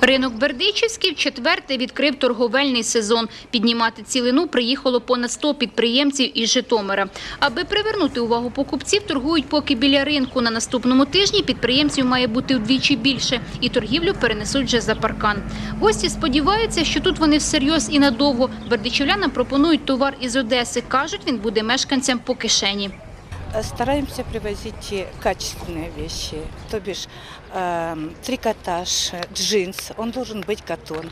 Ринок Бердичівський вчетверте відкрив торговельний сезон. Піднімати цілину приїхало понад 100 підприємців із Житомира. Аби привернути увагу покупців, торгують поки біля ринку. На наступному тижні підприємців має бути вдвічі більше, і торгівлю перенесуть вже за паркан. Гості сподіваються, що тут вони всерйоз і надовго. Бердичівлянам пропонують товар із Одеси. Кажуть, він буде мешканцям по кишені. Стараемся привозить э, качественные вещи, то бишь эм, трикотаж, э, джинс, он должен быть катон.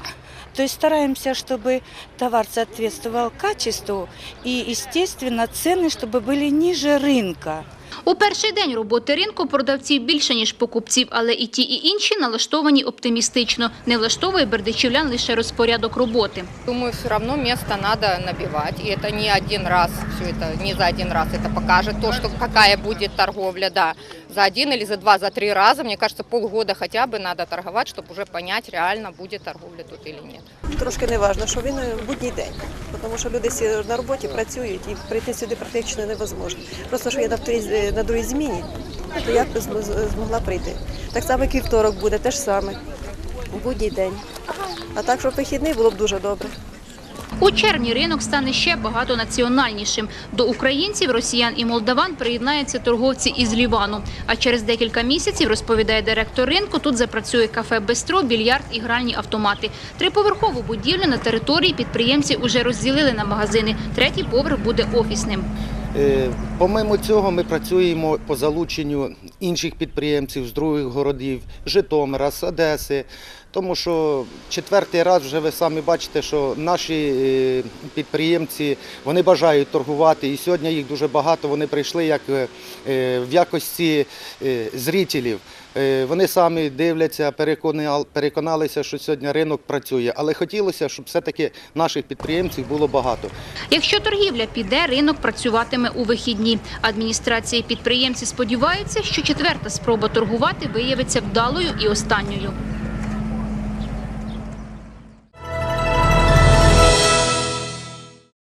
То есть стараемся, чтобы товар соответствовал качеству и, естественно, цены, чтобы были ниже рынка. У перший день роботи ринку продавців більше, ніж покупців, але і ті, і інші налаштовані оптимістично. Не влаштовує бердичівлян лише розпорядок роботи. Думаю, все равно место надо набивать. И это не один раз, все это не за один раз это покажет. То, что какая будет торговля, да. За один или за два, за три раза, мне кажется, полгода хотя бы надо торговать, чтобы уже понять, реально будет торговля тут или нет. Трошки не важно, що він в будній день, тому що люди на роботі працюють і прийти сюди практично невозможно. Просто що я на, вторій- на другій зміні, то я б змогла прийти. Так само, як і вівторок буде, те ж саме, в будній день. А так, щоб вихідний було б дуже добре. У червні ринок стане ще багатонаціональнішим. До українців, росіян і молдаван приєднаються торговці із Лівану. А через декілька місяців, розповідає директор ринку, тут запрацює кафе Бестро, більярд і гральні автомати. Триповерхову будівлю на території підприємці уже розділили на магазини. Третій поверх буде офісним. Е, Помимо цього, ми працюємо по залученню інших підприємців з других городів, Житомира, з Одеси. Тому що четвертий раз вже ви самі бачите, що наші е, підприємці вони бажають торгувати, і сьогодні їх дуже багато. Вони прийшли як е, в якості е, зрителів. Е, Вони самі дивляться, переконалися, що сьогодні ринок працює. Але хотілося, щоб все-таки наших підприємців було багато. Якщо торгівля піде, ринок працюватиме у вихідні. Адміністрації підприємці сподіваються, що четверта спроба торгувати виявиться вдалою і останньою.